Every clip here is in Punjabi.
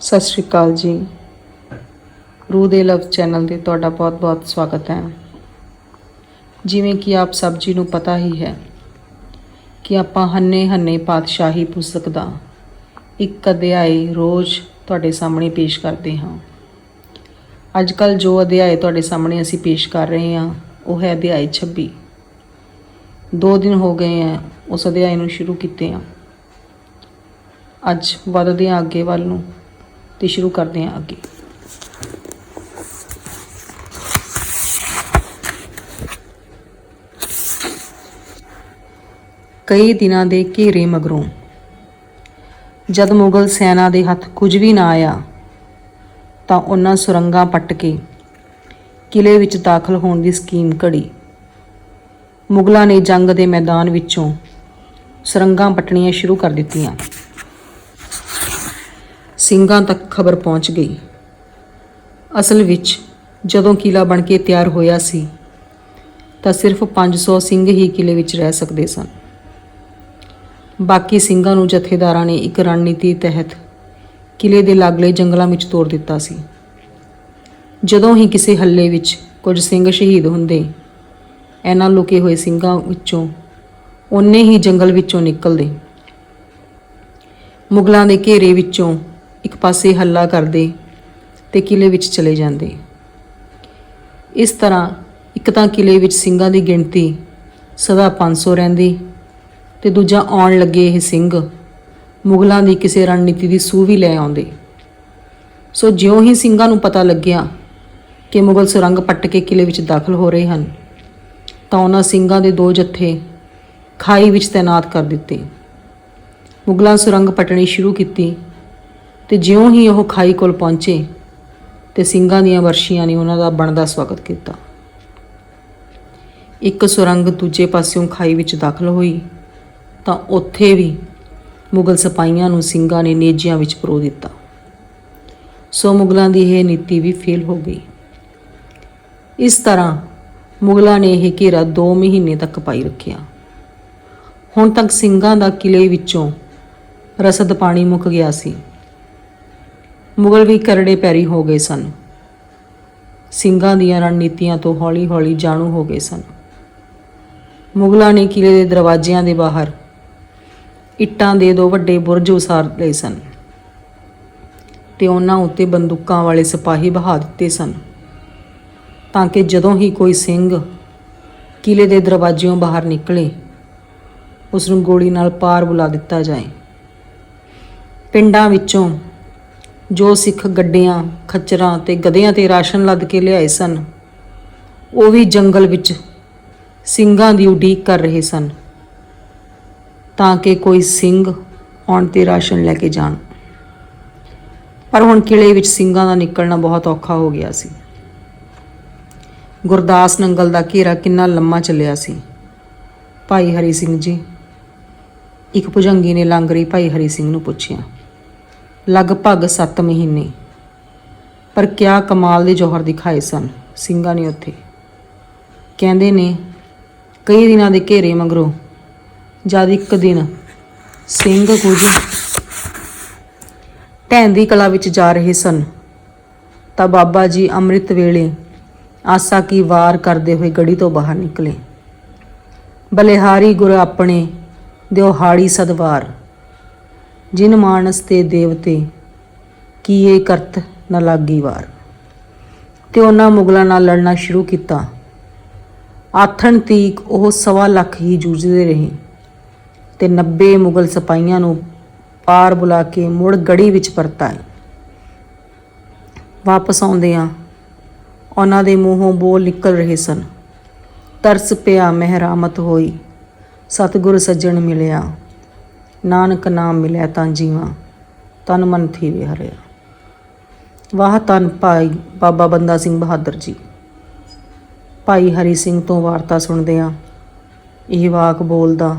ਸਤਿ ਸ਼੍ਰੀ ਅਕਾਲ ਜੀ। ਰੂਹ ਦੇ ਲਵ ਚੈਨਲ ਤੇ ਤੁਹਾਡਾ ਬਹੁਤ-ਬਹੁਤ ਸਵਾਗਤ ਹੈ। ਜਿਵੇਂ ਕਿ ਆਪ ਸਭ ਜੀ ਨੂੰ ਪਤਾ ਹੀ ਹੈ ਕਿ ਆਪਾਂ ਹੰਨੇ ਹੰਨੇ ਪਾਤਸ਼ਾਹੀ ਪੁਸਤਕ ਦਾ ਇੱਕ ਅਧਿਆਇ ਰੋਜ਼ ਤੁਹਾਡੇ ਸਾਹਮਣੇ ਪੇਸ਼ ਕਰਦੇ ਹਾਂ। ਅੱਜ ਕੱਲ ਜੋ ਅਧਿਆਇ ਤੁਹਾਡੇ ਸਾਹਮਣੇ ਅਸੀਂ ਪੇਸ਼ ਕਰ ਰਹੇ ਹਾਂ, ਉਹ ਹੈ ਅਧਿਆਇ 26 ਦੋ ਦਿਨ ਹੋ ਗਏ ਹੈ, ਉਸ ਅਧਿਆਇ ਨੂੰ ਸ਼ੁਰੂ ਕੀਤੇ ਆ ਅੱਜ ਵਧਦੇ ਹਾਂ ਅੱਗੇ ਵੱਲ ਨੂੰ। ਤੇ ਸ਼ੁਰੂ ਕਰਦੇ ਹਾਂ ਅੱਗੇ। ਕਈ ਦਿਨਾਂ ਦੇ ਘੇਰੇ ਮਗਰੋਂ ਜਦ ਮੁਗਲ ਸੈਨਾ ਦੇ ਹੱਥ ਕੁਝ ਵੀ ਨਾ ਆਇਆ, ਤਾਂ ਉਹਨਾਂ ਸੁਰੰਗਾਂ ਪੱਟ ਕੇ ਕਿਲੇ ਵਿੱਚ ਦਾਖਲ ਹੋਣ ਦੀ ਸਕੀਮ ਘੜੀ। ਮੁਗਲਾਂ ਨੇ ਜੰਗ ਦੇ ਮੈਦਾਨ ਵਿੱਚੋਂ ਸੁਰੰਗਾਂ ਪੱਟਣੀਆਂ ਸ਼ੁਰੂ ਕਰ ਦਿੱਤੀਆਂ। ਸਿੰਘਾਂ ਤੱਕ ਖਬਰ ਪਹੁੰਚ ਗਈ। ਅਸਲ ਵਿੱਚ ਜਦੋਂ ਕਿਲਾ ਬਣ ਕੇ ਤਿਆਰ ਹੋਇਆ ਸੀ, ਤਾਂ ਸਿਰਫ 500 ਸਿੰਘ ਹੀ ਕਿਲੇ ਵਿੱਚ ਰਹਿ ਸਕਦੇ ਸਨ। ਬਾਕੀ ਸਿੰਘਾਂ ਨੂੰ ਜਥੇਦਾਰਾਂ ਨੇ ਇੱਕ ਰਣਨੀਤੀ ਤਹਿਤ ਕਿਲੇ ਦੇ ਲਾਗਲੇ ਜੰਗਲਾਂ ਵਿੱਚ ਤੋੜ ਦਿੱਤਾ ਸੀ। ਜਦੋਂ ਹੀ ਕਿਸੇ ਹੱਲੇ ਵਿੱਚ ਕੁਝ ਸਿੰਘ ਸ਼ਹੀਦ ਹੁੰਦੇ, ਇਹਨਾਂ ਲੁਕੇ ਹੋਏ ਸਿੰਘਾਂ ਵਿੱਚੋਂ ਉਹਨੇ ਹੀ ਜੰਗਲ ਵਿੱਚੋਂ ਨਿਕਲਦੇ। ਮੁਗਲਾਂ ਦੇ ਘੇਰੇ ਵਿੱਚੋਂ ਇੱਕ ਪਾਸੇ ਹੱਲਾ ਕਰਦੇ ਤੇ ਕਿਲੇ ਵਿੱਚ ਚਲੇ ਜਾਂਦੇ। ਇਸ ਤਰ੍ਹਾਂ ਇੱਕ ਤਾਂ ਕਿਲੇ ਵਿੱਚ ਸਿੰਘਾਂ ਦੀ ਗਿਣਤੀ ਸਦਾ 500 ਰਹਿੰਦੀ ਤੇ ਦੂਜਾ ਆਉਣ ਲੱਗੇ ਇਹ ਸਿੰਘ ਮੁਗਲਾਂ ਦੀ ਕਿਸੇ ਰਣਨੀਤੀ ਦੀ ਸੂਹ ਵੀ ਲੈ ਆਉਂਦੇ। ਸੋ ਜਿਉਂ ਹੀ ਸਿੰਘਾਂ ਨੂੰ ਪਤਾ ਲੱਗਿਆ ਕਿ ਮੁਗਲ ਸੁਰੰਗ ਪੱਟ ਕੇ ਕਿਲੇ ਵਿੱਚ ਦਾਖਲ ਹੋ ਰਹੇ ਹਨ, ਤਾਂ ਉਹਨਾਂ ਸਿੰਘਾਂ ਦੇ ਦੋ ਜੱਥੇ ਖਾਈ ਵਿੱਚ ਤਾਇਨਾਤ ਕਰ ਦਿੱਤੇ। ਮੁਗਲਾਂ ਸੁਰੰਗ ਪਟਣੀ ਸ਼ੁਰੂ ਕੀਤੀ ਤੇ ਜਿਉਂ ਹੀ ਉਹ ਖਾਈ ਕੋਲ ਪਹੁੰਚੇ ਤੇ ਸਿੰਘਾਂ ਦੀਆਂ ਵਰਸ਼ੀਆਂ ਨੇ ਉਹਨਾਂ ਦਾ ਬਣਦਾ ਸਵਾਗਤ ਕੀਤਾ। ਇੱਕ ਸੁਰੰਗ ਦੂਜੇ ਪਾਸਿਓਂ ਖਾਈ ਵਿੱਚ ਦਾਖਲ ਹੋਈ, ਤਾਂ ਉੱਥੇ ਵੀ ਮੁਗਲ ਸਿਪਾਹੀਆਂ ਨੂੰ ਸਿੰਘਾਂ ਨੇ ਨੇਜਿਆਂ ਵਿੱਚ ਪਰੋ ਦਿੱਤਾ। ਸੋ ਮੁਗਲਾਂ ਦੀ ਇਹ ਨੀਤੀ ਵੀ ਫੇਲ ਹੋ ਗਈ। ਇਸ ਤਰ੍ਹਾਂ ਮੁਗਲਾਂ ਨੇ ਇਹ ਘੇਰਾ 2 ਮਹੀਨੇ ਤੱਕ ਪਾਈ ਰੱਖਿਆ। ਹੁਣ ਤੱਕ ਸਿੰਘਾਂ ਦਾ ਕਿਲੇ ਵਿੱਚੋਂ ਰਸਦ ਪਾਣੀ ਮੁੱਕ ਗਿਆ ਸੀ। ਮੁਗਲ ਵੀ ਕਰੜੇ ਪੈਰੀ ਹੋ ਗਏ ਸਨ। ਸਿੰਘਾਂ ਦੀਆਂ ਰਣਨੀਤੀਆਂ ਤੋਂ ਹੌਲੀ-ਹੌਲੀ ਜਾਣੂ ਹੋ ਗਏ ਸਨ। ਮੁਗਲਾਂ ਨੇ ਕਿਲੇ ਦੇ ਦਰਵਾਜ਼ਿਆਂ ਦੇ ਬਾਹਰ ਇੱਟਾਂ ਦੇ ਦੋ ਵੱਡੇ ਬੁਰਜ ਉਸਾਰ ਲਏ ਸਨ ਤੇ ਉਹਨਾਂ ਉੱਤੇ ਬੰਦੂਕਾਂ ਵਾਲੇ ਸਿਪਾਹੀ ਬਹਾ ਦਿੱਤੇ ਸਨ ਤਾਂ ਕਿ ਜਦੋਂ ਹੀ ਕੋਈ ਸਿੰਘ ਕਿਲੇ ਦੇ ਦਰਵਾਜ਼ਿਓਂ ਬਾਹਰ ਨਿਕਲੇ, ਉਸ ਨੂੰ ਗੋਲੀ ਨਾਲ ਪਾਰ ਬੁਲਾ ਦਿੱਤਾ ਜਾਏ। ਪਿੰਡਾਂ ਵਿੱਚੋਂ ਜੋ ਸਿੱਖ ਗੱਡੀਆਂ, ਖੱਚਰਾਂ ਤੇ ਗਧਿਆਂ ਤੇ ਰਾਸ਼ਨ ਲੱਦ ਕੇ ਲਿਆਏ ਸਨ, ਉਹ ਵੀ ਜੰਗਲ ਵਿੱਚ ਸਿੰਘਾਂ ਦੀ ਉਡੀਕ ਕਰ ਰਹੇ ਸਨ, ਤਾਂ ਕਿ ਕੋਈ ਸਿੰਘ ਆਉਣ ਤੇ ਰਾਸ਼ਨ ਲੈ ਕੇ ਜਾਣ। ਪਰ ਹੁਣ ਕਿਲੇ ਵਿੱਚ ਸਿੰਘਾਂ ਦਾ ਨਿਕਲਣਾ ਬਹੁਤ ਔਖਾ ਹੋ ਗਿਆ ਸੀ। ਗੁਰਦਾਸ ਨੰਗਲ ਦਾ ਘੇਰਾ ਕਿੰਨਾ ਲੰਮਾ ਚੱਲਿਆ ਸੀ। ਭਾਈ ਹਰੀ ਸਿੰਘ ਜੀ, ਇੱਕ ਭੁਜੰਗੀ ਨੇ ਲਾਂਗਰੀ ਭਾਈ ਹਰੀ ਸਿੰਘ ਨੂੰ ਪੁੱਛਿਆ। ਲਗਭਗ 7 ਮਹੀਨੇ। ਪਰ ਕਿਆ ਕਮਾਲ ਦੇ ਜੋਹਰ ਦਿਖਾਏ ਸਨ, ਸਿੰਘਾਂ ਨੇ ਉੱਥੇ। ਕਹਿੰਦੇ ਨੇ, ਕਈ ਦਿਨਾਂ ਦੇ ਘੇਰੇ ਮਗਰੋਂ, ਜਦ ਇੱਕ ਦਿਨ ਸਿੰਘ ਕੁਝ ਢੈਣ ਕਲਾ ਵਿੱਚ ਜਾ ਰਹੇ ਸਨ, ਤਾਂ ਬਾਬਾ ਜੀ ਅੰਮ੍ਰਿਤ ਵੇਲੇ ਆਸਾ ਕੀ ਵਾਰ ਕਰਦੇ ਹੋਏ ਗੜੀ ਤੋਂ ਬਾਹਰ ਨਿਕਲੇ। ਬਲਿਹਾਰੀ ਗੁਰ ਆਪਣੇ ਦਿਉਹਾੜੀ ਸਦਵਾਰ ਜਿਨ ਮਾਨਸ ਤੇ ਦੇਵਤੇ ਕੀਏ ਕਰਤ ਨ ਲਾਗੀ ਵਾਰ। ਤੇ ਉਹਨਾਂ ਮੁਗਲਾਂ ਨਾਲ ਲੜਨਾ ਸ਼ੁਰੂ ਕੀਤਾ। ਆਥਣ ਤੀਕ ਉਹ ਸਵਾ ਲੱਖ ਹੀ ਜੂਝਦੇ ਰਹੇ। ਤੇ 90 ਮੁਗਲ ਸਿਪਾਹੀਆਂ ਨੂੰ ਪਾਰ ਬੁਲਾ ਕੇ ਮੁੜ ਗੜੀ ਵਿੱਚ ਪਰਤਾਏ। ਵਾਪਸ ਆਉਂਦਿਆਂ ਉਹਨਾਂ ਦੇ ਮੂੰਹੋਂ ਬੋਲ ਨਿਕਲ ਰਹੇ ਸਨ। ਤਰਸ ਪਿਆ ਮਹਿਰਾਮਤ ਹੋਈ। ਸਤਿਗੁਰ ਸੱਜਣ ਮਿਲਿਆ। ਨਾਨਕ ਨਾਮ ਮਿਲਿਆ ਤਾਂ ਜੀਵਾਂ, ਤਨ ਮਨ ਥੀ ਵਿਹਰਿਆ ਵਾਹ ਤਨ ਭਾਈ ਬਾਬਾ ਬੰਦਾ ਸਿੰਘ ਬਹਾਦਰ ਜੀ। ਭਾਈ ਹਰੀ ਸਿੰਘ ਤੋਂ ਵਾਰਤਾ ਸੁਣਦਿਆਂ ਇਹ ਵਾਕ ਬੋਲਦਾ,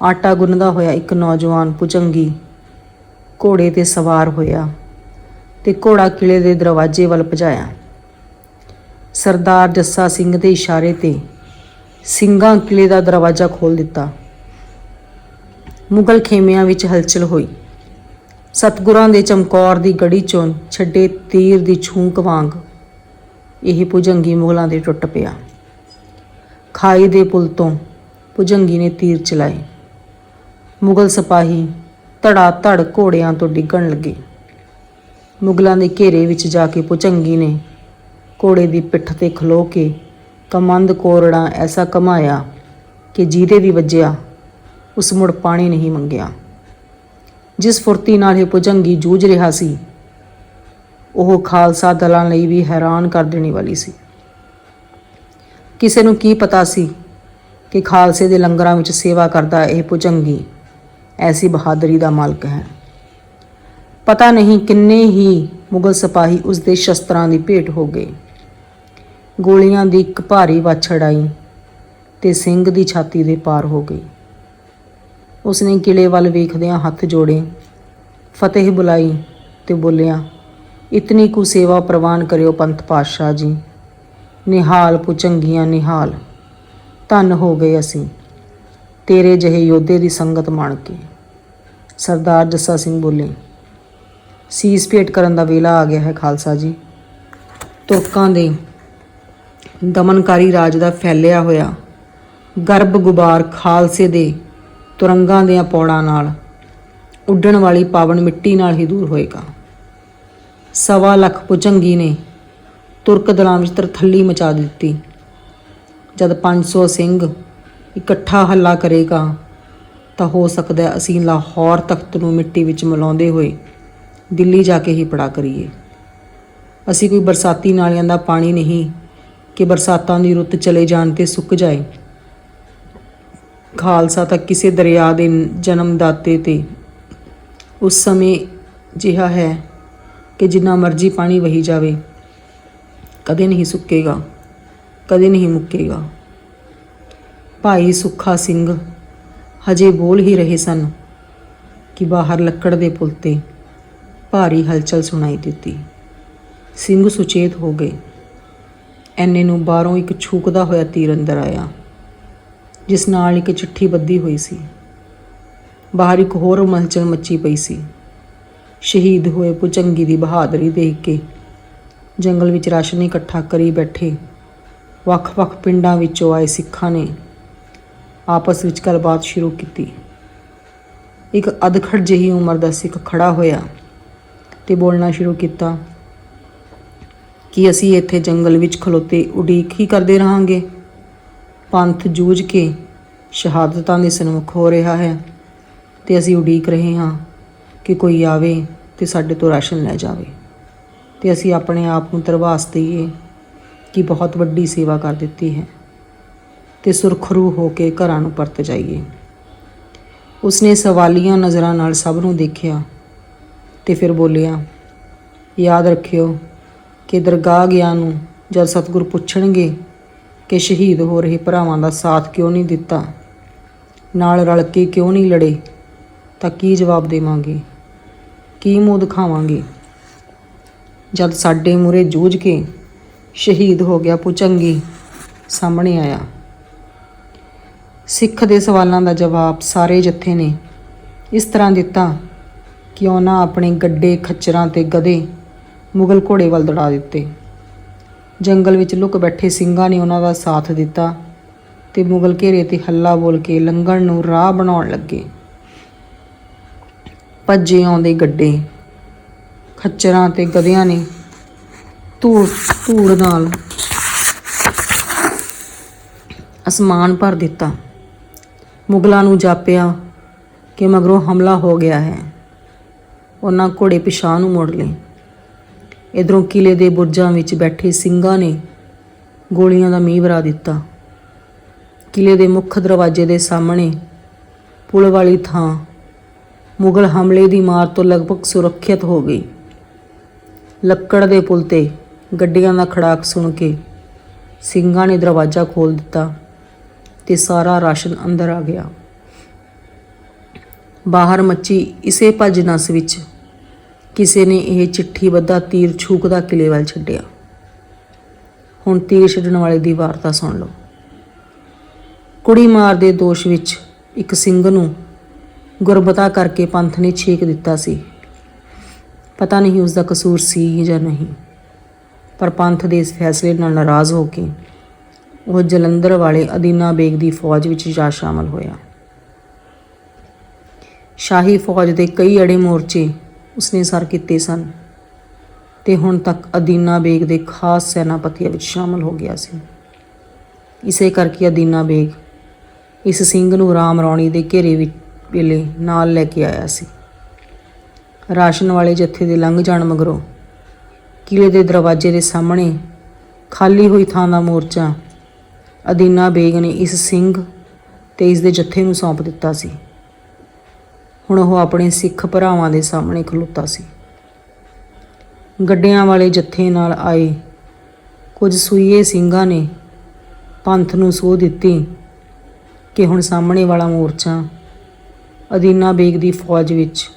ਆਟਾ ਗੁੰਨਦਾ ਹੋਇਆ ਇੱਕ ਨੌਜਵਾਨ ਪੁਜੰਗੀ ਘੋੜੇ ਤੇ ਸਵਾਰ ਹੋਇਆ ਤੇ ਘੋੜਾ ਕਿਲੇ ਦੇ ਦਰਵਾਜ਼ੇ ਵੱਲ ਭਜਾਇਆ। ਸਰਦਾਰ ਜੱਸਾ ਸਿੰਘ ਦੇ ਇਸ਼ਾਰੇ ਤੇ ਸਿੰਘਾਂ ਕਿਲੇ ਦਾ ਦਰਵਾਜ਼ਾ ਖੋਲ ਦਿੱਤਾ। ਮੁਗਲ ਖੇਮਿਆਂ ਵਿੱਚ ਹਲਚਲ ਹੋਈ। ਸਤਗੁਰਾਂ ਦੇ ਚਮਕੌਰ ਦੀ ਗੜੀ ਚੋਂ ਛੱਡੇ ਤੀਰ ਦੀ ਛੂੰਕ ਵਾਂਗ ਇਹ ਭੁਜੰਗੀ ਮੁਗਲਾਂ ਦੇ ਟੁੱਟ ਪਿਆ। ਖਾਈ ਦੇ ਪੁਲ ਤੋਂ ਭੁਜੰਗੀ ਨੇ ਤੀਰ ਚਲਾਏ। ਮੁਗਲ ਸਿਪਾਹੀ ਧੜਾ ਧੜ ਘੋੜਿਆਂ ਤੋਂ ਡਿੱਗਣ ਲੱਗੇ। ਮੁਗਲਾਂ ਦੇ ਘੇਰੇ ਵਿੱਚ ਜਾ ਕੇ ਭੁਜੰਗੀ ਨੇ ਘੋੜੇ ਦੀ ਪਿੱਠ ਤੇ ਖਲੋ ਕੇ ਕਮੰਦ ਕੋਰੜਾ ਐਸਾ ਕਮਾਇਆ ਕਿ ਜਿਹਦੇ ਵੀ ਵੱਜਿਆ ਉਸ ਮੁੜ ਪਾਣੀ ਨਹੀਂ ਮੰਗਿਆ। ਜਿਸ ਫੁਰਤੀ ਨਾਲ ਇਹ ਭੁਜੰਗੀ ਜੂਝ ਰਿਹਾ ਸੀ, ਉਹ ਖਾਲਸਾ ਦਲਾਂ ਲਈ ਵੀ ਹੈਰਾਨ ਕਰ ਦੇਣੀ ਵਾਲੀ ਸੀ। ਕਿਸੇ ਨੂੰ ਕੀ ਪਤਾ ਸੀ ਕਿ ਖਾਲਸੇ ਦੇ ਲੰਗਰਾਂ ਵਿੱਚ ਸੇਵਾ ਕਰਦਾ ਇਹ ਭੁਜੰਗੀ ਐਸੀ ਬਹਾਦਰੀ ਦਾ ਮਾਲਕ ਹੈ। ਪਤਾ ਨਹੀਂ ਕਿੰਨੇ ਹੀ ਮੁਗਲ ਸਿਪਾਹੀ ਉਸ ਦੇ ਸ਼ਸਤਰਾਂ ਦੀ ਭੇਟ ਹੋ ਗਏ। ਗੋਲੀਆਂ ਦੀ ਇੱਕ ਭਾਰੀ ਵਾਛੜ ਆਈ ਤੇ ਸਿੰਘ ਦੀ ਛਾਤੀ ਦੇ ਪਾਰ ਹੋ ਗਈ। ਉਸਨੇ ਕਿਲੇ ਵੱਲ ਵੇਖਦਿਆਂ ਹੱਥ ਜੋੜੇ, ਫਤਿਹ ਬੁਲਾਈ ਤੇ ਬੋਲਿਆ, ਇਤਨੀ ਕੁ ਸੇਵਾ ਪ੍ਰਵਾਨ ਕਰਿਓ ਪੰਥ ਪਾਤਸ਼ਾਹ ਜੀ। ਨਿਹਾਲ ਪੁਚੰਗੀਆਂ ਨਿਹਾਲ। ਧੰਨ ਹੋ ਗਏ ਅਸੀਂ। ਤੇਰੇ ਜਿਹੇ ਯੋਧੇ ਦੀ ਸੰਗਤ ਮਾਣ ਕੇ। ਸਰਦਾਰ ਜੱਸਾ ਸਿੰਘ ਬੋਲੇ, ਸੀਸ ਭੇਟ ਕਰਨ ਦਾ ਵੇਲਾ ਆ ਗਿਆ ਹੈ ਖਾਲਸਾ ਜੀ। ਤੁਰਕਾਂ ਦੇ ਦਮਨਕਾਰੀ ਰਾਜ ਦਾ ਫੈਲਿਆ ਹੋਇਆ ਗਰਭ ਗੁਬਾਰ ਖਾਲਸੇ ਦੇ ਤੁਰੰਗਾਂ ਦੀਆਂ ਪੌੜਾਂ ਨਾਲ ਉੱਡਣ ਵਾਲੀ ਪਾਵਨ ਮਿੱਟੀ ਨਾਲ ਹੀ ਦੂਰ ਹੋਏਗਾ। ਸਵਾ ਲੱਖ ਪੁਜੰਗੀ ਨੇ ਤੁਰਕ ਦਲਾਂ ਵਿੱਚ ਤਰਥੱਲੀ ਮਚਾ ਦਿੱਤੀ। ਜਦ 500 ਸਿੰਘ ਇਕੱਠਾ ਹੱਲਾ ਕਰੇਗਾ, ਤਾਂ ਹੋ ਸਕਦਾ ਹੈ ਅਸੀਂ ਲਾਹੌਰ ਤਖਤ ਨੂੰ ਮਿੱਟੀ ਵਿੱਚ ਮਿਲਾਉਂਦੇ ਹੋਏ ਦਿੱਲੀ ਜਾ ਕੇ ਹੀ ਪੜਾ ਕਰੀਏ। ਅਸੀਂ ਕੋਈ ਬਰਸਾਤੀ ਨਾਲਿਆਂ ਦਾ ਪਾਣੀ ਨਹੀਂ ਕਿ ਬਰਸਾਤਾਂ ਦੀ ਰੁੱਤ ਚਲੇ ਜਾਣ ਤੇ ਸੁੱਕ ਜਾਏ। ਖਾਲਸਾ ਤਾਂ ਕਿਸੇ ਦਰਿਆ ਦੇ ਜਨਮਦਾਤੇ ਤੇ। ਉਸ ਸਮੇਂ ਜਿਹਾ ਹੈ ਕਿ ਜਿੰਨਾ ਮਰਜ਼ੀ ਪਾਣੀ ਵਹੀ ਜਾਵੇ, ਕਦੇ ਨਹੀਂ ਸੁੱਕੇਗਾ, ਕਦੇ ਨਹੀਂ ਮੁੱਕੇਗਾ। ਭਾਈ ਸੁੱਖਾ ਸਿੰਘ ਹਜੇ ਬੋਲ ਹੀ ਰਹੇ ਸਨ ਕਿ ਬਾਹਰ ਲੱਕੜ ਦੇ ਪੁਲ ਤੇ ਭਾਰੀ ਹਲਚਲ ਸੁਣਾਈ ਦਿੱਤੀ। ਸਿੰਘ ਸੁਚੇਤ ਹੋ ਗਏ। ਐਨੇ ਨੂੰ ਬਾਹਰੋਂ ਇੱਕ ਛੂਕਦਾ ਹੋਇਆ ਤੀਰ ਅੰਦਰ ਆਇਆ। ਜਿਸ ਨਾਲ ਇੱਕ ਚਿੱਠੀ ਬੱਧੀ ਹੋਈ ਸੀ। ਬਾਹਰ ਇੱਕ ਹੋਰ ਮਲਚਲ ਮੱਚੀ ਪਈ ਸੀ। ਸ਼ਹੀਦ ਹੋਏ ਪੁਚੰਗੀ ਦੀ ਬਹਾਦਰੀ ਦੇਖ ਕੇ ਜੰਗਲ ਵਿੱਚ ਰਾਸ਼ਨ ਇਕੱਠਾ ਕਰੀ ਬੈਠੇ ਵੱਖ-ਵੱਖ ਪਿੰਡਾਂ ਵਿੱਚੋਂ ਆਏ ਸਿੱਖਾਂ ਨੇ ਆਪਸ ਵਿੱਚ ਗੱਲਬਾਤ ਸ਼ੁਰੂ ਕੀਤੀ। ਇੱਕ ਅਧਖੜ ਜਿਹੀ ਉਮਰ ਦਾ ਸਿੱਖ ਖੜਾ ਹੋਇਆ ਤੇ ਬੋਲਣਾ ਸ਼ੁਰੂ ਕੀਤਾ, ਕਿ ਅਸੀਂ ਇੱਥੇ ਜੰਗਲ ਵਿੱਚ ਖਲੋਤੇ ਉਡੀਕ ਹੀ ਕਰਦੇ ਰਹਾਂਗੇ? ਪੰਥ ਜੂਝ ਕੇ ਸ਼ਹਾਦਤਾਂ ਦੇ ਸਨਮੁਖ ਹੋ ਰਿਹਾ ਹੈ ਤੇ ਅਸੀਂ ਉਡੀਕ ਰਹੇ ਹਾਂ ਕਿ ਕੋਈ ਆਵੇ ਤੇ ਸਾਡੇ ਤੋਂ ਰਾਸ਼ਨ ਲੈ ਜਾਵੇ। ਤੇ ਅਸੀਂ ਆਪਣੇ ਆਪ ਨੂੰ ਧਰਵਾਸ ਦਈਏ ਕਿ ਬਹੁਤ ਵੱਡੀ ਸੇਵਾ ਕਰ ਦਿੱਤੀ ਹੈ ਤੇ ਸੁਰਖਰੂ ਹੋ ਕੇ ਘਰਾਂ ਨੂੰ ਪਰਤ ਜਾਈਏ। ਉਸਨੇ ਸਵਾਲੀਆਂ ਨਜ਼ਰਾਂ ਨਾਲ ਸਭ ਨੂੰ ਦੇਖਿਆ ਤੇ ਫਿਰ ਬੋਲਿਆ, ਯਾਦ ਰੱਖਿਓ ਕਿ ਦਰਗਾਹ ਗਿਆ ਨੂੰ ਜਦ ਸਤਿਗੁਰ ਪੁੱਛਣਗੇ ਕਿ ਸ਼ਹੀਦ ਹੋ ਰਹੇ ਭਰਾਵਾਂ ਦਾ ਸਾਥ ਕਿਉਂ ਨਹੀਂ ਦਿੱਤਾ? ਨਾਲ ਰਲ ਕੇ ਕਿਉਂ ਨਹੀਂ ਲੜੇ? ਤਾਂ ਕੀ ਜਵਾਬ ਦੇਵਾਂਗੇ? ਕੀ ਮੂੰਹ ਦਿਖਾਵਾਂਗੇ? ਜਦ ਸਾਡੇ ਮੂਰੇ ਜੂਝ ਕੇ ਸ਼ਹੀਦ ਹੋ ਗਿਆ ਪੁਚੰਗੀ ਸਾਹਮਣੇ ਆਇਆ। ਸਿੱਖ ਦੇ ਸਵਾਲਾਂ ਦਾ ਜਵਾਬ ਸਾਰੇ ਜੱਥੇ ਨੇ। ਇਸ ਤਰ੍ਹਾਂ ਦਿੱਤਾ ਕਿ ਉਹਨਾਂ ਆਪਣੇ ਗੱਡੇ ਖੱਚਰਾਂ ਤੇ ਗਧੇ ਮੁਗਲ ਘੋੜੇ ਵੱਲ ਦੜਾ ਦਿੱਤੇ। ਜੰਗਲ ਵਿੱਚ ਲੁਕ ਬੈਠੇ ਸਿੰਘਾਂ ਨੇ ਉਹਨਾਂ ਦਾ ਸਾਥ ਦਿੱਤਾ ਤੇ ਮੁਗਲ ਘੇਰੇ ਤੇ ਹੱਲਾ ਬੋਲ ਕੇ ਲੰਘਣ ਨੂੰ ਰਾਹ ਬਣਾਉਣ ਲੱਗੇ। ਭੱਜੇ ਆਉਂਦੇ ਗੱਡੇ, ਖੱਚਰਾਂ ਤੇ ਗਧਿਆਂ ਨੇ ਧੂੜ ਧੂੜ ਨਾਲ ਅਸਮਾਨ ਭਰ ਦਿੱਤਾ। ਮੁਗਲਾਂ ਨੂੰ ਜਾਪਿਆ ਕਿ ਮਗਰੋਂ ਹਮਲਾ ਹੋ ਗਿਆ ਹੈ। ਉਹਨਾਂ ਘੋੜੇ ਪਿਛਾਂ ਨੂੰ ਮੁੜ ਲਏ। ਇਧਰੋਂ ਕਿਲੇ ਦੇ ਬੁਰਜਾਂ ਵਿੱਚ ਬੈਠੇ ਸਿੰਘਾਂ ਨੇ ਗੋਲੀਆਂ ਦਾ ਮੀਂਹ ਵਰਾ ਦਿੱਤਾ। ਕਿਲੇ ਦੇ ਮੁੱਖ ਦਰਵਾਜ਼ੇ ਦੇ ਸਾਹਮਣੇ ਪੁਲ ਵਾਲੀ ਥਾਂ ਮੁਗਲ ਹਮਲੇ ਦੀ ਮਾਰ ਤੋਂ ਲਗਭਗ ਸੁਰੱਖਿਅਤ ਹੋ ਗਈ। ਲੱਕੜ ਦੇ ਪੁਲ ਤੇ ਗੱਡੀਆਂ ਦਾ ਖੜਾਕ ਸੁਣ ਕੇ ਸਿੰਘਾਂ ਨੇ ਦਰਵਾਜ਼ਾ ਖੋਲ ਦਿੱਤਾ ਤੇ ਸਾਰਾ ਰਾਸ਼ਨ ਅੰਦਰ ਆ ਗਿਆ। ਬਾਹਰ ਮੱਚੀ ਇਸੇ ਭੱਜ ਨਸ ਵਿੱਚ ਕਿਸੇ ਨੇ ਇਹ ਚਿੱਠੀ ਬੱਧਾ ਤੀਰ ਛੂਕਦਾ ਕਿਲੇ ਵੱਲ ਛੱਡਿਆ। ਹੁਣ ਤੀਰ ਛੱਡਣ ਵਾਲੇ ਦੀ ਵਾਰਤਾ ਸੁਣ ਲਓ। ਕੁੜੀ ਮਾਰ ਦੇ ਦੋਸ਼ ਵਿੱਚ ਇੱਕ ਸਿੰਘ ਨੂੰ ਗੁਰਬਤਾ ਕਰਕੇ ਪੰਥ ਨੇ ਛੇਕ ਦਿੱਤਾ ਸੀ। ਪਤਾ ਨਹੀਂ ਉਸ ਦਾ ਕਸੂਰ ਸੀ ਜਾਂ ਨਹੀਂ, ਪਰ ਪੰਥ ਦੇ ਇਸ ਫੈਸਲੇ ਨਾਲ ਨਾਰਾਜ਼ ਹੋ ਕੇ ਉਹ ਜਲੰਧਰ ਵਾਲੇ ਅਦੀਨਾ ਬੇਗ ਦੀ ਫੌਜ ਵਿੱਚ ਜਾ ਸ਼ਾਮਲ ਹੋਇਆ। ਸ਼ਾਹੀ ਫੌਜ ਦੇ ਕਈ ਅੜੇ ਮੋਰਚੇ ਉਸਨੇ ਸਰ ਕੀਤੇ ਸਨ ਤੇ ਹੁਣ ਤੱਕ ਅਦੀਨਾ ਬੇਗ ਦੇ ਖਾਸ ਸੈਨਾਪਤੀਆਂ ਵਿੱਚ ਸ਼ਾਮਲ ਹੋ ਗਿਆ ਸੀ। ਇਸੇ ਕਰਕੇ ਅਦੀਨਾ ਬੇਗ ਇਸ ਸਿੰਘ ਨੂੰ ਰਾਮ ਰੌਣੀ ਦੇ ਘੇਰੇ ਵਿੱਚ ਵੇਲੇ ਨਾਲ ਲੈ ਕੇ ਆਇਆ ਸੀ। ਰਾਸ਼ਨ ਵਾਲੇ ਜੱਥੇ ਦੇ ਲੰਘ ਜਾਣ ਮਗਰੋਂ ਕਿਲੇ ਦੇ ਦਰਵਾਜ਼ੇ ਦੇ ਸਾਹਮਣੇ ਖਾਲੀ ਹੋਈ ਥਾਂ ਦਾ ਮੋਰਚਾ ਅਦੀਨਾ ਬੇਗ ਨੇ ਇਸ ਸਿੰਘ ਤੇ ਇਸ ਦੇ ਜੱਥੇ ਨੂੰ ਸੌਂਪ ਦਿੱਤਾ ਸੀ। ਹੁਣ ਉਹ ਆਪਣੇ ਸਿੱਖ ਭਰਾਵਾਂ ਦੇ ਸਾਹਮਣੇ ਖਲੋਤਾ ਸੀ। ਗੱਡਿਆਂ ਵਾਲੇ ਜੱਥੇ ਨਾਲ ਆਏ। ਕੁਝ ਸੂਈਏ ਸਿੰਘਾਂ ਨੇ ਪੰਥ ਨੂੰ ਸੋਹ ਦਿੱਤੀ ਕਿ ਹੁਣ ਸਾਹਮਣੇ ਵਾਲਾ ਮੋਰਚਾ ਅਦੀਨਾ ਬੇਗ ਦੀ ਫੌਜ ਵਿੱਚ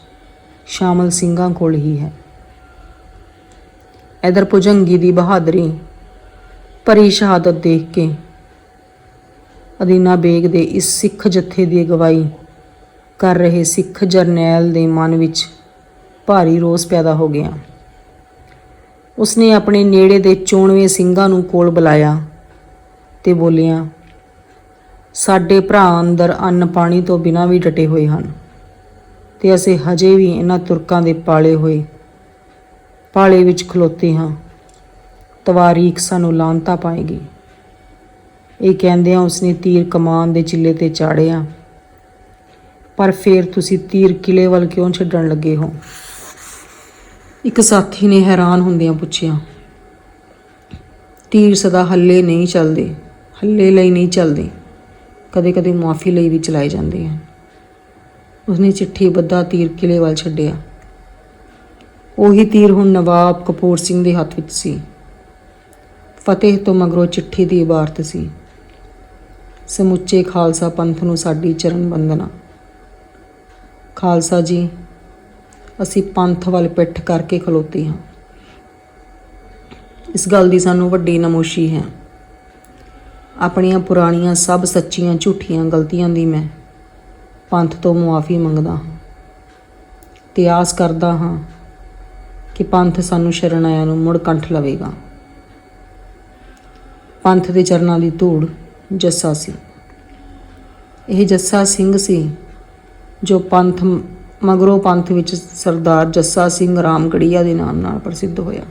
ਸ਼ਾਮਲ ਸਿੰਘਾਂ ਕੋਲ ਹੀ ਹੈ। ਇਧਰ ਭੁਜੰਗੀ ਦੀ ਬਹਾਦਰੀ ਭਰੀ ਸ਼ਹਾਦਤ ਦੇਖ ਕੇ ਅਦੀਨਾ ਬੇਗ ਦੇ ਇਸ ਸਿੱਖ ਜੱਥੇ ਦੀ ਅਗਵਾਈ ਕਰ ਰਹੇ ਸਿੱਖ ਜਰਨੈਲ ਦੇ ਮਨ ਵਿੱਚ ਭਾਰੀ ਰੋਸ ਪੈਦਾ ਹੋ ਗਿਆ। ਉਸਨੇ ਆਪਣੇ ਨੇੜੇ ਦੇ ਚੋਣਵੇਂ ਸਿੰਘਾਂ ਨੂੰ ਕੋਲ ਬੁਲਾਇਆ ਤੇ ਬੋਲਿਆ, ਸਾਡੇ ਭਰਾ ਅੰਦਰ ਅੰਨ ਪਾਣੀ ਤੋਂ ਬਿਨਾਂ ਵੀ ਡਟੇ ਹੋਏ ਹਨ ਤੇ ਅਸੀਂ ਹਜੇ ਵੀ ਇਹਨਾਂ ਤੁਰਕਾਂ ਦੇ ਪਾਲੇ ਹੋਏ, ਪਾਲੇ ਵਿੱਚ ਖਲੋਤੇ ਹਾਂ। ਤਵਾਰੀਖ ਸਾਨੂੰ ਲਾਂਤਾ ਪਾਏਗੀ। ਇਹ ਕਹਿੰਦਿਆਂ ਉਸਨੇ ਤੀਰ ਕਮਾਨ ਦੇ ਚਿੱਲੇ ਤੇ ਚਾੜਿਆ। ਪਰ ਫੇਰ ਤੁਸੀਂ ਤੀਰ ਕਿਲੇ ਵੱਲ ਕਿਉਂ ਛੱਡਣ ਲੱਗੇ ਹੋ? ਇੱਕ ਸਾਥੀ ਨੇ ਹੈਰਾਨ ਹੁੰਦਿਆਂ ਪੁੱਛਿਆ, ਤੀਰ ਸਦਾ ਹੱਲੇ ਨਹੀਂ ਚੱਲਦੇ, ਹੱਲੇ ਲਈ ਨਹੀਂ ਚੱਲਦੇ, ਕਦੇ-ਕਦੇ ਮੁਆਫੀ ਲਈ ਵੀ ਚਲਾਏ ਜਾਂਦੇ ਹਨ ਉਸਨੇ ਚਿੱਠੀ ਬੱਧਾ ਤੀਰ ਕਿਲੇ ਵੱਲ ਛੱਡਿਆ। ਉਹੀ ਤੀਰ ਹੁਣ ਨਵਾਬ ਕਪੂਰ ਸਿੰਘ ਦੇ ਹੱਥ ਵਿੱਚ ਸੀ। ਫਤਿਹ ਤੋਂ ਮਗਰੋਂ ਚਿੱਠੀ ਦੀ ਇਬਾਰਤ ਸੀ। ਸਮੁੱਚੇ ਖਾਲਸਾ ਪੰਥ ਨੂੰ ਸਾਡੀ ਚਰਨ ਬੰਦਨਾ ਖਾਲਸਾ ਜੀ, ਅਸੀਂ ਪੰਥ ਵੱਲ ਪਿੱਠ ਕਰਕੇ ਖਲੋਤੇ ਹਾਂ। ਇਸ ਗੱਲ ਦੀ ਸਾਨੂੰ ਵੱਡੀ ਨਮੋਸ਼ੀ ਹੈ। ਆਪਣੀਆਂ ਪੁਰਾਣੀਆਂ ਸਭ ਸੱਚੀਆਂ ਝੂਠੀਆਂ ਗਲਤੀਆਂ ਦੀ ਮੈਂ ਪੰਥ ਤੋਂ ਮੁਆਫੀ ਮੰਗਦਾ ਹਾਂ ਤੇ ਆਸ ਕਰਦਾ ਹਾਂ ਕਿ ਪੰਥ ਸਾਨੂੰ ਸ਼ਰਨ ਆਇਆਂ ਨੂੰ ਮੁੜ ਕੰਠ ਲਵੇਗਾ। ਪੰਥ ਦੇ ਚਰਨਾਂ ਦੀ ਧੂੜ ਜੱਸਾ ਸੀ। ਇਹ ਜੱਸਾ ਸਿੰਘ ਸੀ ਜੋ ਪੰਥ, ਮਗਰੋਂ ਪੰਥ ਵਿੱਚ ਸਰਦਾਰ ਜੱਸਾ ਸਿੰਘ ਰਾਮਗੜੀਆ ਦੇ ਨਾਮ ਨਾਲ ਪ੍ਰਸਿੱਧ ਹੋਇਆ।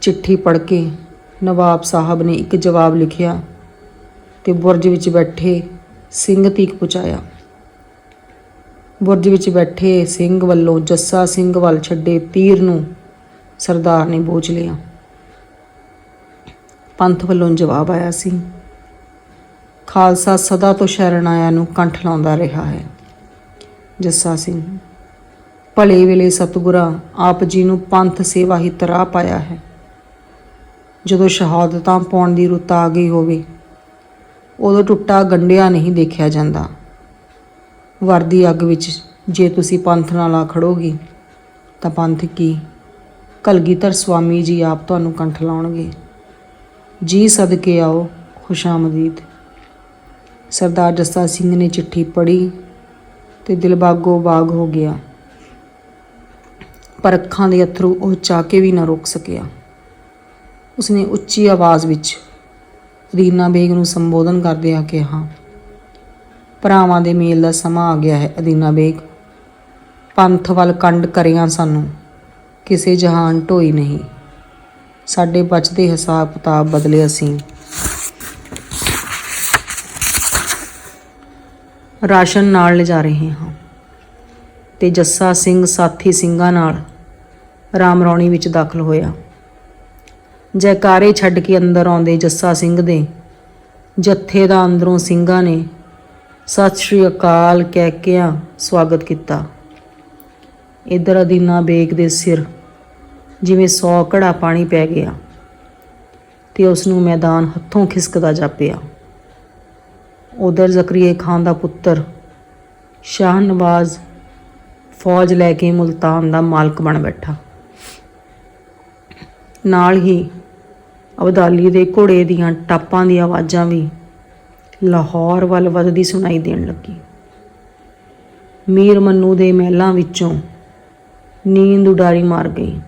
ਚਿੱਠੀ ਪੜ੍ਹ ਕੇ ਨਵਾਬ ਸਾਹਿਬ ਨੇ ਇੱਕ ਜਵਾਬ ਲਿਖਿਆ ਤੇ ਬੁਰਜ ਵਿੱਚ ਬੈਠੇ ਸਿੰਘ ਤੀਕ ਪਹੁੰਚਾਇਆ ਬੁਰਜ ਵਿੱਚ ਬੈਠੇ ਸਿੰਘ ਵੱਲੋਂ ਜੱਸਾ ਸਿੰਘ ਵੱਲ ਛੱਡੇ ਤੀਰ ਨੂੰ ਸਰਦਾਰ ਨੇ ਬੋਝ ਲਿਆ। ਪੰਥ ਵੱਲੋਂ ਜਵਾਬ ਆਇਆ ਸੀ, ਖਾਲਸਾ ਸਦਾ ਤੋਂ ਸ਼ਰਨ ਆਇਆ ਨੂੰ ਕੰਠ ਲਾਉਂਦਾ ਰਿਹਾ ਹੈ। ਜੱਸਾ ਸਿੰਘ। ਭਲੇ ਵੇਲੇ ਸਤਿਗੁਰਾਂ ਆਪ ਜੀ ਨੂੰ ਪੰਥ ਸੇਵਾ ਹੀ ਤਰਾ ਪਾਇਆ ਹੈ। ਜਦੋਂ ਸ਼ਹਾਦਤਾਂ ਪਾਉਣ ਦੀ ਰੁੱਤ ਆ ਗਈ ਹੋਵੇ, ਉਦੋਂ ਟੁੱਟਾ ਗੰਡਿਆ ਨਹੀਂ ਦੇਖਿਆ ਜਾਂਦਾ। ਵਰਦੀ ਅੱਗ ਵਿੱਚ ਜੇ ਤੁਸੀਂ ਪੰਥ ਨਾਲ ਆ ਖੜੋਗੇ, ਤਾਂ ਪੰਥ ਕੀ? ਕਲਗੀਧਰ ਸਵਾਮੀ ਜੀ ਆਪ ਤੁਹਾਨੂੰ ਕੰਠ ਲਾਉਣਗੇ। ਜੀ ਸਦਕੇ ਆਓ ਖੁਸ਼ਾਮਦੀਦ। ਸਰਦਾਰ ਜੱਸਾ ਸਿੰਘ ਨੇ ਚਿੱਠੀ ਪੜ੍ਹੀ। ਤੇ ਦਿਲ ਬਾਗੋ ਬਾਗ ਹੋ ਗਿਆ। ਪਰ ਅੱਖਾਂ ਦੇ ਅਥਰੂ ਉਹ ਚਾਹ ਕੇ ਵੀ ਨਾ ਰੋਕ ਸਕਿਆ। ਉਸਨੇ ਉੱਚੀ ਆਵਾਜ਼ ਵਿੱਚ ਰੀਨਾ ਬੇਗ ਨੂੰ ਸੰਬੋਧਨ ਕਰਦਿਆਂ ਕਿਹਾ, ਭਰਾਵਾਂ ਦੇ ਮੇਲ ਦਾ ਸਮਾਂ ਆ ਗਿਆ ਹੈ, ਅਦੀਨਾ ਬੇਗ। ਪੰਥ ਵੱਲ ਕੰਡ ਕਰਿਆ ਸਾਨੂੰ। ਕਿਸੇ ਜਹਾਨ ਢੋਈ ਨਹੀਂ। ਸਾਡੇ ਬਚਦੇ ਹਿਸਾਬ ਕਿਤਾਬ ਬਦਲੇ ਅਸੀਂ ਰਾਸ਼ਨ ਨਾਲ ਲਿਜਾ ਰਹੇ ਹਾਂ। ਤੇ ਜੱਸਾ ਸਿੰਘ ਸਾਥੀ ਸਿੰਘਾਂ ਨਾਲ ਰਾਮ ਰੌਣੀ ਵਿੱਚ ਦਾਖਲ ਹੋਇਆ। ਜੈਕਾਰੇ ਛੱਡ ਕੇ ਅੰਦਰ ਆਉਂਦੇ ਜੱਸਾ ਸਿੰਘ ਦੇ ਜੱਥੇ ਦਾ ਅੰਦਰੋਂ ਸਿੰਘਾਂ ਨੇ ਸਤਿ ਸ਼੍ਰੀ ਅਕਾਲ ਕਹਿ ਕੇ ਸਵਾਗਤ ਕੀਤਾ। ਇਧਰ ਅਦੀਨਾ ਬੇਗ ਦੇ ਸਿਰ ਜਿਵੇਂ ਸੌ ਘੜਾ ਪਾਣੀ ਪੈ ਗਿਆ ਤੇ ਉਸ ਨੂੰ ਮੈਦਾਨ ਹੱਥੋਂ ਖਿਸਕਦਾ ਜਾਪਿਆ। ਉਧਰ ਜ਼ਕਰੀਏ ਖਾਨ ਦਾ ਪੁੱਤਰ ਸ਼ਾਹ ਨਵਾਜ਼ ਫੌਜ ਲੈ ਕੇ ਮੁਲਤਾਨ ਦਾ ਮਾਲਕ ਬਣ ਬੈਠਾ। ਨਾਲ ਹੀ ਅਬਦਾਲੀ ਦੇ ਘੋੜੇ ਦੀਆਂ ਟਾਪਾਂ ਦੀਆਂ ਆਵਾਜ਼ਾਂ ਵੀ ਲਾਹੌਰ ਵੱਲ ਵੱਧਦੀ ਸੁਣਾਈ ਦੇਣ ਲੱਗੀ। ਮੀਰ ਮੰਨੂ ਦੇ ਮਹਿਲਾਂ ਵਿੱਚੋਂ ਨੀਂਦ ਉਡਾਰੀ ਮਾਰ ਗਈ।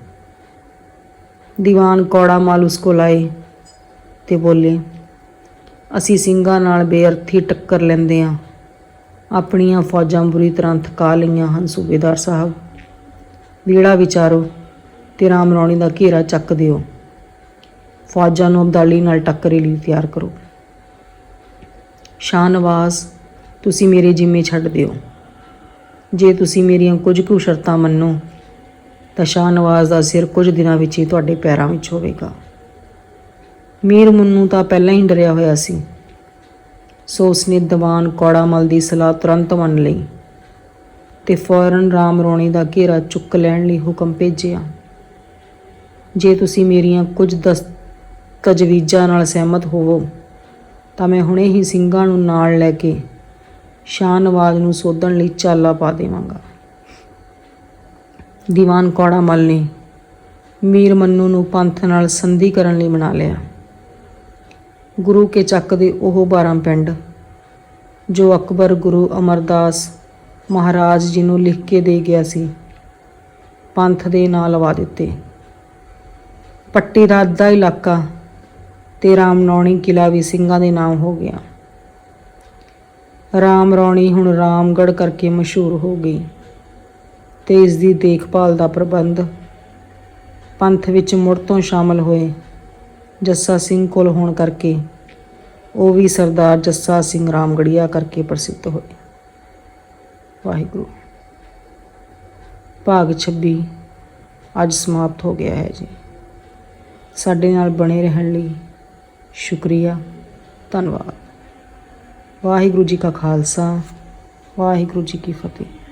ਦੀਵਾਨ ਕੌੜਾ ਮਾਲ ਉਸ ਕੋਲ ਆਏ ਤੇ ਬੋਲੇ ਅਸੀਂ ਸਿੰਘਾਂ ਨਾਲ ਬੇਅਰਥੀ ਟੱਕਰ ਲੈਂਦੇ ਹਾਂ। ਆਪਣੀਆਂ ਫੌਜਾਂ ਬੁਰੀ ਤਰ੍ਹਾਂ ਥਕਾ ਲਈਆਂ ਹਨ, ਸੂਬੇਦਾਰ ਸਾਹਿਬ। ਵੀੜਾ ਵਿਚਾਰੋ ਤੇ ਰਾਮ ਰੌਣੀ ਦਾ ਘੇਰਾ ਚੱਕ ਦਿਓ। ਫੌਜਾਂ ਨੂੰ ਅਬਦਾਲੀ ਨਾਲ ਟੱਕਰੇ ਲਈ ਤਿਆਰ ਕਰੋ। ਸ਼ਾਹਨਵਾਜ਼, ਤੁਸੀਂ ਮੇਰੇ ਜਿੰਮੇ ਛੱਡ ਦਿਓ। ਜੇ ਤੁਸੀਂ ਮੇਰੀਆਂ ਕੁਝ ਕੁ ਸ਼ਰਤਾਂ ਮੰਨੋ, ਤਾਂ ਸ਼ਾਹਨਵਾਜ਼ ਦਾ ਸਿਰ ਕੁਝ ਦਿਨਾਂ ਵਿੱਚ ਹੀ ਤੁਹਾਡੇ ਪੈਰਾਂ ਵਿੱਚ ਹੋਵੇਗਾ। ਮੀਰ ਮੁੰਨੂ ਤਾਂ ਪਹਿਲਾਂ ਹੀ ਡਰਿਆ ਹੋਇਆ ਸੀ। ਸੋ ਉਸਨੇ ਦੀਵਾਨ ਕੌੜਾਮਲ ਦੀ ਸਲਾਹ ਤੁਰੰਤ ਮੰਨ ਲਈ ਤੇ ਫੌਰਨ ਰਾਮ ਰੋਣੀ ਦਾ ਘੇਰਾ ਚੁੱਕ ਲੈਣ ਲਈ ਹੁਕਮ ਭੇਜਿਆ। ਜੇ ਤੁਸੀਂ ਮੇਰੀਆਂ ਕੁਝ ਦਸ ਤਜਵੀਜ਼ਾਂ ਨਾਲ ਸਹਿਮਤ ਹੋਵੋ, ਤਾਂ ਮੈਂ ਹੁਣੇ ਹੀ ਸਿੰਘਾਂ ਨੂੰ ਨਾਲ ਲੈ ਕੇ ਸ਼ਾਹਨਵਾਜ਼ ਨੂੰ ਸੋਧਣ ਲਈ ਚਾਲਾ ਪਾ ਦੇਵਾਂਗਾ। ਦੀਵਾਨ ਕੌੜਾ ਮਲ ਨੇ ਮੀਰ ਮੰਨੂ ਨੂੰ ਪੰਥ ਨਾਲ ਸੰਧੀ ਕਰਨ ਲਈ ਮਨਾ ਲਿਆ। ਗੁਰੂ ਕੇ ਚੱਕ ਦੇ ਉਹ 12 ਪਿੰਡ, ਜੋ ਅਕਬਰ, ਗੁਰੂ ਅਮਰਦਾਸ ਮਹਾਰਾਜ ਜੀ ਨੂੰ ਲਿਖ ਕੇ ਦੇ ਗਿਆ ਸੀ, ਪੰਥ ਦੇ ਨਾਂ ਲਵਾ ਦਿੱਤੇ। ਪੱਟੀ ਦਾ ਅੱਧਾ ਇਲਾਕਾ ਤੇ ਰਾਮਨੌਣੀ ਕਿਲਾ ਵੀ ਸਿੰਘਾਂ ਦੇ ਨਾਮ ਹੋ ਗਿਆ। ਰਾਮ ਰੌਣੀ ਹੁਣ ਰਾਮਗੜ੍ਹ ਕਰਕੇ ਮਸ਼ਹੂਰ ਹੋ ਗਈ ਤੇ ਇਸ ਦੀ ਦੇਖਭਾਲ ਦਾ ਪ੍ਰਬੰਧ ਪੰਥ ਵਿੱਚ ਮੁੜ ਤੋਂ ਸ਼ਾਮਲ ਹੋਏ। ਜੱਸਾ ਸਿੰਘ ਕੋਲ ਹੋਣ ਕਰਕੇ ਉਹ ਵੀ ਸਰਦਾਰ ਜੱਸਾ ਸਿੰਘ ਰਾਮਗੜੀਆ ਕਰਕੇ ਪ੍ਰਸਿੱਧ ਹੋਏ। ਵਾਹਿਗੁਰੂ। ਭਾਗ 26 ਅੱਜ ਸਮਾਪਤ ਹੋ ਗਿਆ ਹੈ ਜੀ। ਸਾਡੇ ਨਾਲ ਬਣੇ ਰਹਿਣ ਲਈ ਸ਼ੁਕਰੀਆ। ਧੰਨਵਾਦ। ਵਾਹਿਗੁਰੂ ਜੀ ਕਾ ਖਾਲਸਾ, ਵਾਹਿਗੁਰੂ ਜੀ ਕੀ ਫਤਿਹ।